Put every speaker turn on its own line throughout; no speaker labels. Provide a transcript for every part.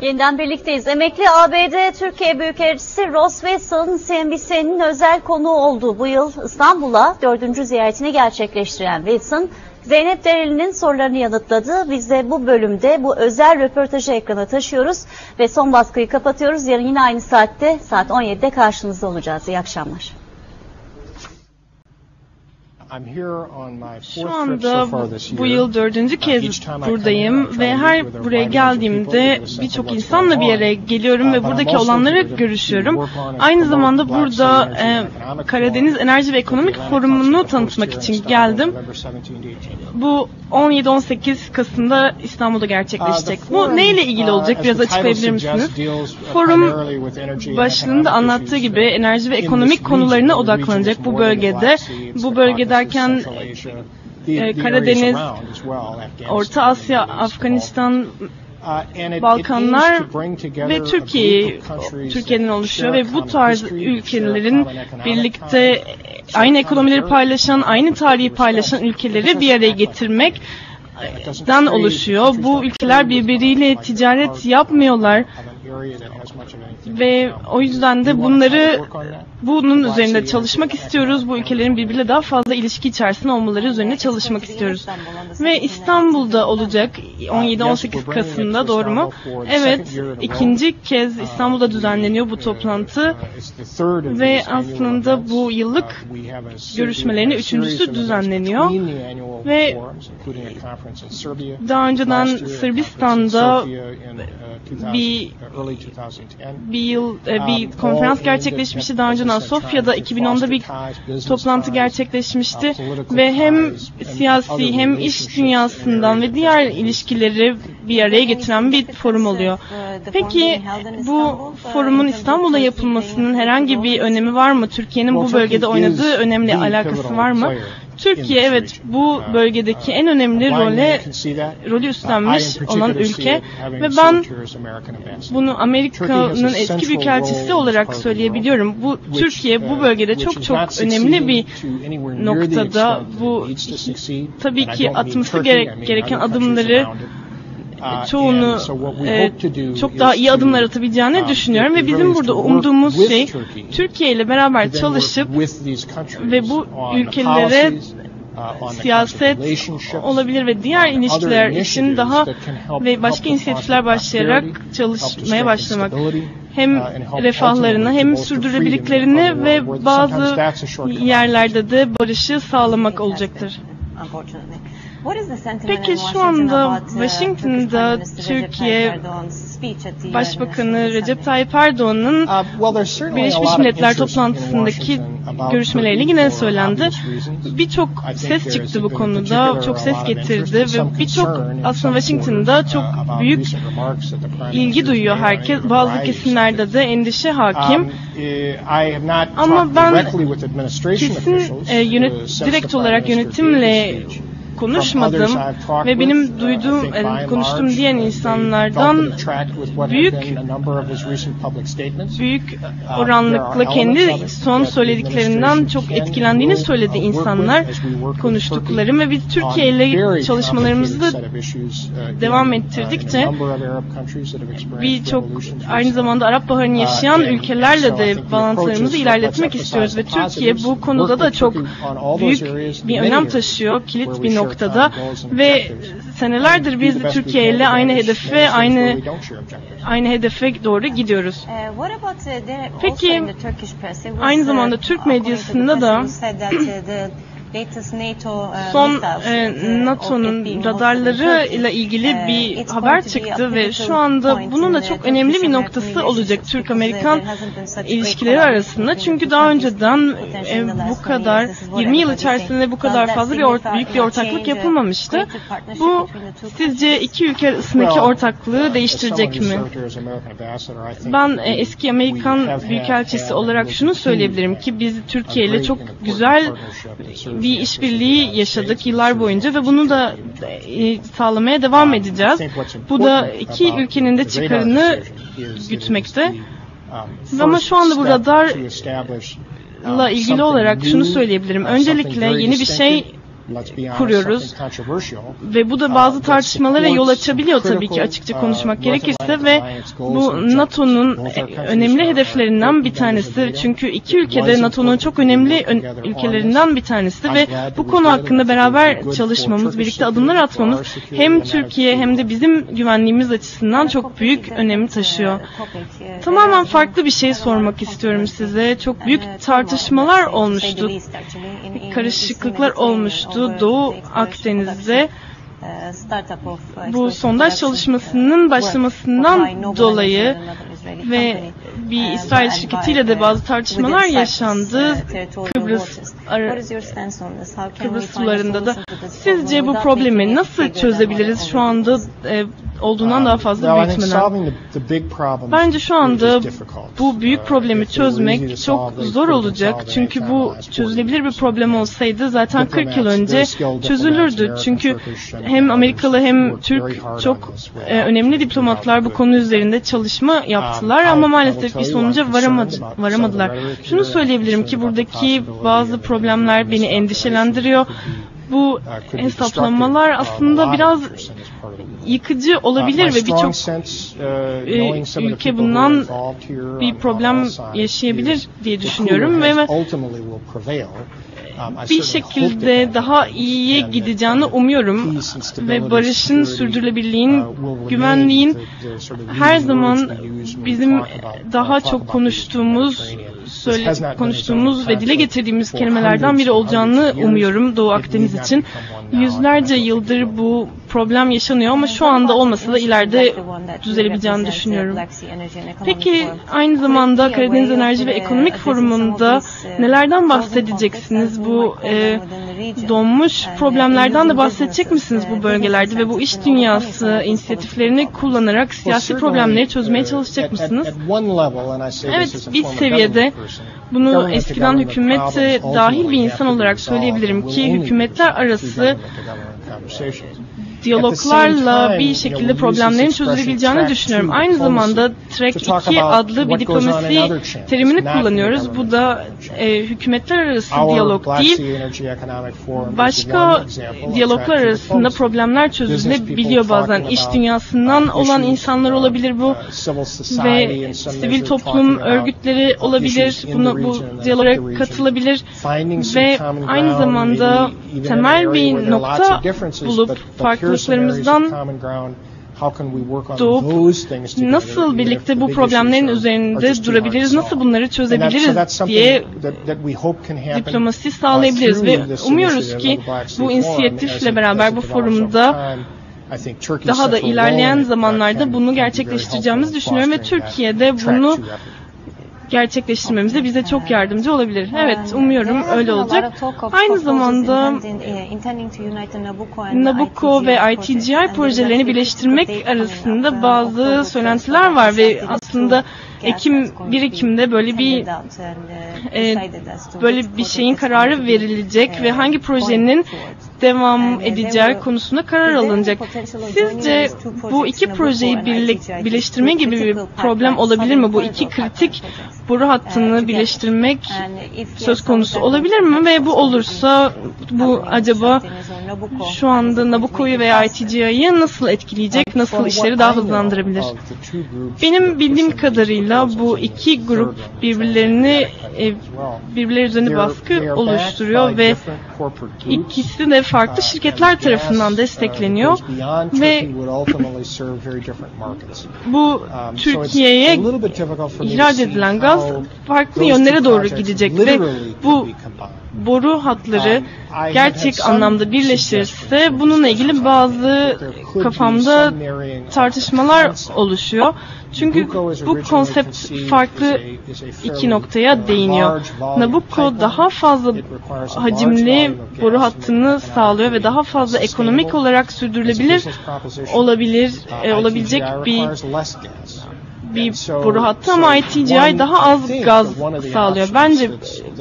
Yeniden birlikteyiz. Emekli ABD Türkiye Büyükelçisi Ross Wilson, CNBC'nin özel konuğu oldu. Bu yıl İstanbul'a dördüncü ziyaretini gerçekleştiren Wilson, Zeynep Dereli'nin sorularını yanıtladı. Biz de bu bölümde bu özel röportajı ekrana taşıyoruz ve son baskıyı kapatıyoruz. Yarın yine aynı saatte saat 17'de karşınızda olacağız. İyi akşamlar.
Şu anda bu yıl dördüncü kez buradayım ve her buraya geldiğimde birçok insanla bir yere geliyorum ve buradaki olanları görüşüyorum. Aynı zamanda burada e, Karadeniz Enerji ve Ekonomik Forumu'nu tanıtmak için geldim. Bu 17-18 Kasım'da İstanbul'da gerçekleşecek. Bu neyle ilgili olacak biraz açıklayabilir misiniz? Forum başlığında anlattığı gibi enerji ve ekonomik konularına odaklanacak bu bölgede. Bu bölgede derken e, Karadeniz, Orta Asya, Afganistan, Balkanlar ve Türkiye Türkiye'nin oluşuyor ve bu tarz ülkelerin birlikte aynı ekonomileri paylaşan, aynı tarihi paylaşan ülkeleri bir araya getirmek dan oluşuyor. Bu ülkeler birbiriyle ticaret yapmıyorlar ve o yüzden de bunları bunun üzerinde çalışmak istiyoruz. Bu ülkelerin birbiriyle daha fazla ilişki içerisinde olmaları üzerine çalışmak istiyoruz. Ve İstanbul'da olacak 17-18 Kasım'da doğru mu? Evet, ikinci kez İstanbul'da düzenleniyor bu toplantı ve aslında bu yıllık görüşmelerin üçüncüsü düzenleniyor ve daha önceden Sırbistan'da bir bir yıl bir konferans gerçekleşmişti. Daha önceden Sofya'da 2010'da bir toplantı gerçekleşmişti ve hem siyasi hem iş dünyasından ve diğer ilişkileri bir araya getiren bir forum oluyor. Peki bu forumun İstanbul'da yapılmasının herhangi bir önemi var mı? Türkiye'nin bu bölgede oynadığı önemli alakası var mı? Türkiye evet bu bölgedeki en önemli role rolü üstlenmiş olan ülke. ve ben bunu Amerika'nın eski büyükelçisi olarak söyleyebiliyorum. Bu Türkiye bu bölgede çok çok önemli bir noktada bu tabii ki atması gerek, gereken adımları çoğunu e, çok daha iyi adımlar atabileceğini düşünüyorum ve bizim burada umduğumuz şey Türkiye ile beraber çalışıp ve bu ülkelere siyaset olabilir ve diğer ilişkiler için daha ve başka inisiyatifler başlayarak çalışmaya başlamak. hem refahlarını hem sürdürülebilirliklerini ve bazı yerlerde de barışı sağlamak olacaktır. Peki şu anda Washington'da Türkiye Başbakanı Recep Tayyip Erdoğan'ın Birleşmiş Milletler toplantısındaki görüşmeleri yine söylendi. Birçok ses çıktı bu konuda, çok ses getirdi ve birçok aslında Washington'da çok büyük ilgi duyuyor herkes. Bazı kesimlerde de endişe hakim. Ama ben kesin e, yönet, direkt olarak yönetimle konuşmadım ve benim duyduğum, e, konuştum diyen insanlardan büyük büyük oranlıkla kendi son söylediklerinden çok etkilendiğini söyledi insanlar konuştuklarım ve biz Türkiye ile çalışmalarımızı devam ettirdikçe birçok aynı zamanda Arap Baharı'nı yaşayan ülkelerle de bağlantılarımızı ilerletmek istiyoruz ve Türkiye bu konuda da çok büyük bir önem taşıyor, kilit bir nokta noktada ve senelerdir biz de Türkiye ile aynı hedefe aynı aynı hedefe doğru gidiyoruz. Peki aynı zamanda Türk medyasında da son e, NATO'nun radarları ile ilgili bir haber çıktı ve şu anda bunun da çok önemli bir noktası olacak Türk-Amerikan ilişkileri arasında. Çünkü daha önceden e, bu kadar 20 yıl içerisinde bu kadar fazla bir or- büyük bir ortaklık yapılmamıştı. Bu sizce iki ülke arasındaki ortaklığı değiştirecek mi? Ben e, eski Amerikan Büyükelçisi olarak şunu söyleyebilirim ki biz Türkiye ile çok güzel bir işbirliği yaşadık yıllar boyunca ve bunu da e, sağlamaya devam edeceğiz. Bu da iki ülkenin de çıkarını gütmekte. Ama şu anda bu radarla ilgili olarak şunu söyleyebilirim. Öncelikle yeni bir şey kuruyoruz ve bu da bazı tartışmalara yol açabiliyor tabii ki açıkça konuşmak gerekirse ve bu NATO'nun önemli hedeflerinden bir tanesi çünkü iki ülkede NATO'nun çok önemli ülkelerinden bir tanesi ve bu konu hakkında beraber çalışmamız, birlikte adımlar atmamız hem Türkiye hem de bizim güvenliğimiz açısından çok büyük önemi taşıyor. Tamamen farklı bir şey sormak istiyorum size. Çok büyük tartışmalar olmuştu. Karışıklıklar olmuştu Doğu Akdeniz'de bu sondaj çalışmasının başlamasından dolayı ve bir İsrail şirketiyle de bazı tartışmalar yaşandı. Kıbrıs ara, Kıbrıs sularında da. Sizce bu problemi nasıl çözebiliriz şu anda e, olduğundan daha fazla büyütmeden? Bence şu anda bu büyük problemi çözmek çok zor olacak. Çünkü bu çözülebilir bir problem olsaydı zaten 40 yıl önce çözülürdü. Çünkü hem Amerikalı hem Türk çok e, önemli diplomatlar bu konu üzerinde çalışma yaptılar ama maalesef bir sonuca varamadı, varamadılar. Şunu söyleyebilirim ki buradaki bazı problemler beni endişelendiriyor. Bu hesaplamalar aslında biraz yıkıcı olabilir ve birçok e, ülke bundan bir problem yaşayabilir diye düşünüyorum ve bir şekilde daha iyiye gideceğini umuyorum ve barışın, sürdürülebilirliğin, güvenliğin her zaman bizim daha çok konuştuğumuz söyle, konuştuğumuz ve dile getirdiğimiz kelimelerden biri olacağını umuyorum Doğu Akdeniz için. Yüzlerce yıldır bu problem yaşanıyor ama şu anda olmasa da ileride düzelebileceğini düşünüyorum. Peki aynı zamanda Karadeniz Enerji ve Ekonomik Forumu'nda nelerden bahsedeceksiniz? Bu e, donmuş problemlerden de bahsedecek misiniz bu bölgelerde ve bu iş dünyası inisiyatiflerini kullanarak siyasi problemleri çözmeye çalışacak mısınız? Evet, bir seviyede bunu eskiden hükümete dahil bir insan olarak söyleyebilirim ki hükümetler arası diyaloglarla bir şekilde problemlerin çözülebileceğini düşünüyorum. Aynı zamanda Track 2 adlı bir diplomasi terimini kullanıyoruz. Bu da e, hükümetler arası diyalog değil, başka diyaloglar arasında problemler çözülebiliyor bazen. İş dünyasından olan insanlar olabilir bu ve sivil toplum örgütleri olabilir. Bunu, bu diyaloga katılabilir ve aynı zamanda temel bir nokta bulup farklı farklılıklarımızdan doğup nasıl birlikte bu problemlerin üzerinde durabiliriz, nasıl bunları çözebiliriz diye diplomasi sağlayabiliriz ve umuyoruz ki bu inisiyatifle beraber bu forumda daha da ilerleyen zamanlarda bunu gerçekleştireceğimizi düşünüyorum ve Türkiye'de bunu gerçekleştirmemize bize çok yardımcı olabilir. Evet, umuyorum öyle olacak. Aynı zamanda Nabucco ve ITGI projelerini birleştirmek arasında bazı söylentiler var ve aslında Ekim 1 Ekim'de böyle bir e, böyle bir şeyin kararı verilecek ve hangi projenin devam edeceği konusunda karar alınacak. Sizce bu iki projeyi birleştirme gibi bir problem olabilir mi? Bu iki kritik boru hattını birleştirmek söz konusu olabilir mi? Ve bu olursa bu acaba şu anda Nabucco'yu veya ITGI'yi nasıl etkileyecek, nasıl işleri daha hızlandırabilir? Benim bildiğim kadarıyla bu iki grup birbirlerini birbirleri üzerinde baskı oluşturuyor ve ikisi de farklı şirketler tarafından destekleniyor ve bu Türkiye'ye ihraç edilen gaz farklı yönlere doğru gidecek ve bu boru hatları gerçek anlamda birleşirse bununla ilgili bazı kafamda tartışmalar oluşuyor. Çünkü bu konsept farklı iki noktaya değiniyor. Nabucco daha fazla hacimli boru hattını sağlıyor ve daha fazla ekonomik olarak sürdürülebilir olabilir e, olabilecek bir bir boru ama ITGI daha az gaz sağlıyor. Bence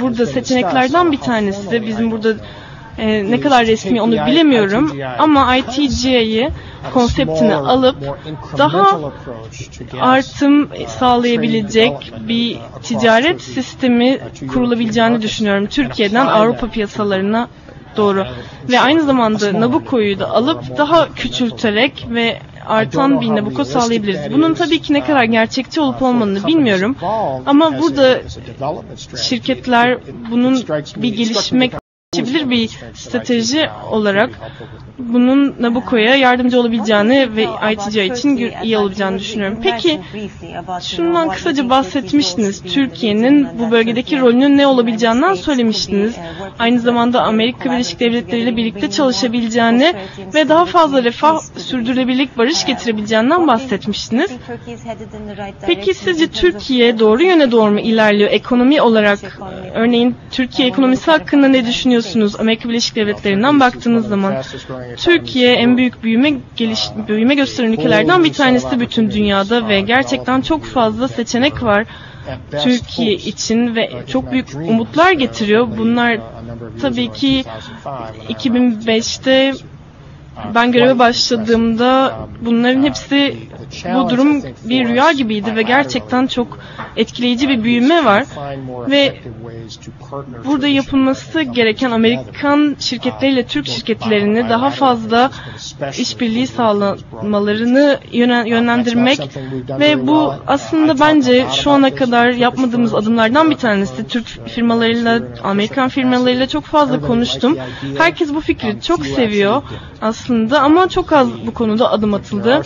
burada seçeneklerden bir tanesi bizim burada e, ne kadar resmi onu bilemiyorum ama ITGI'yi konseptini alıp daha artım sağlayabilecek bir ticaret sistemi kurulabileceğini düşünüyorum. Türkiye'den Avrupa piyasalarına doğru. Ve aynı zamanda Nabucco'yu da alıp daha küçülterek ve artan bir Nabucco sağlayabiliriz. Bunun tabii ki ne kadar gerçekçi olup olmadığını bilmiyorum. Ama burada şirketler bunun bir gelişmek bir bir strateji olarak bunun Nabucco'ya yardımcı olabileceğini ve ITC için iyi olabileceğini düşünüyorum. Peki şundan kısaca bahsetmiştiniz. Türkiye'nin bu bölgedeki rolünün ne olabileceğinden söylemiştiniz. Aynı zamanda Amerika Birleşik Devletleri ile birlikte çalışabileceğini ve daha fazla refah, sürdürülebilirlik, barış getirebileceğinden bahsetmiştiniz. Peki sizce Türkiye doğru yöne doğru mu ilerliyor ekonomi olarak? Örneğin Türkiye ekonomisi hakkında ne düşünüyorsunuz? Amerika Birleşik Devletleri'nden baktığınız zaman Türkiye en büyük büyüme geliş büyüme gösteren ülkelerden bir tanesi bütün dünyada ve gerçekten çok fazla seçenek var Türkiye için ve çok büyük umutlar getiriyor. Bunlar tabii ki 2005'te ben göreve başladığımda bunların hepsi bu durum bir rüya gibiydi ve gerçekten çok etkileyici bir büyüme var ve burada yapılması gereken Amerikan şirketleriyle Türk şirketlerini daha fazla işbirliği sağlamalarını yönlendirmek ve bu aslında bence şu ana kadar yapmadığımız adımlardan bir tanesi. Türk firmalarıyla, Amerikan firmalarıyla çok fazla konuştum. Herkes bu fikri çok seviyor aslında ama çok az bu konuda adım atıldı.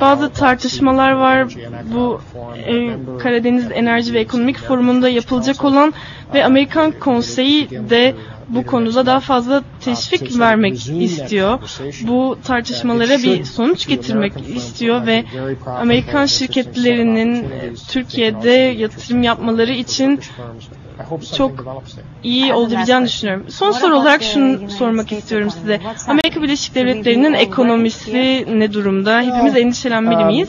Bazı tartışmalar var. Bu e, Karadeniz Enerji ve Ekonomik Forumu'nda yapılacak olan ve Amerikan Konseyi de bu konuda daha fazla teşvik vermek istiyor. Bu tartışmalara bir sonuç getirmek istiyor ve Amerikan şirketlerinin Türkiye'de yatırım yapmaları için çok iyi olabileceğini düşünüyorum. Son soru olarak şunu sormak istiyorum size. Amerika Birleşik Devletleri'nin ekonomisi ne durumda? Hepimiz endişelenmeli miyiz?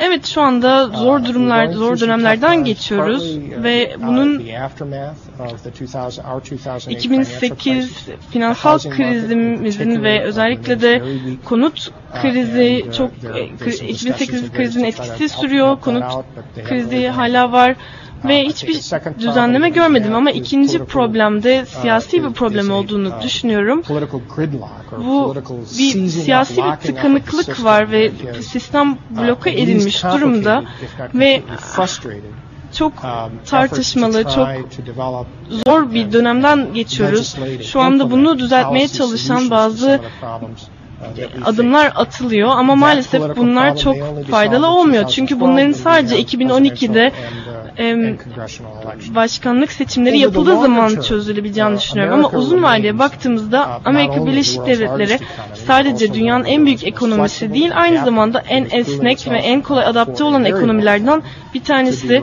Evet şu anda zor durumlar, zor dönemlerden geçiyoruz ve bunun 2008 finansal krizimizin ve özellikle de konut krizi çok 2008 krizin etkisi sürüyor. Konut krizi hala var ve hiçbir düzenleme görmedim ama ikinci problemde siyasi bir problem olduğunu düşünüyorum. Bu bir siyasi bir tıkanıklık var ve sistem bloka edilmiş durumda ve çok tartışmalı, çok zor bir dönemden geçiyoruz. Şu anda bunu düzeltmeye çalışan bazı adımlar atılıyor ama maalesef bunlar çok faydalı olmuyor. Çünkü bunların sadece 2012'de başkanlık seçimleri yapıldığı zaman çözülebileceğini düşünüyorum. Ama uzun vadeye baktığımızda Amerika Birleşik Devletleri sadece dünyanın en büyük ekonomisi değil, aynı zamanda en esnek ve en kolay adapte olan ekonomilerden bir tanesi.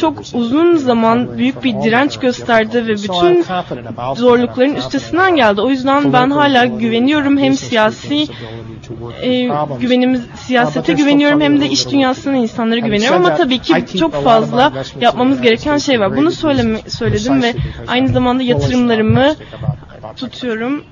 Çok uzun zaman büyük bir direnç gösterdi ve bütün zorlukların üstesinden geldi. O yüzden ben hala güveniyorum hem siyasi e, güvenimiz siyasete güveniyorum hem de iş dünyasının insanlara güveniyorum ama tabii ki çok fazla yapmamız gereken şey var. Bunu söyleme, söyledim ve aynı zamanda yatırımlarımı tutuyorum.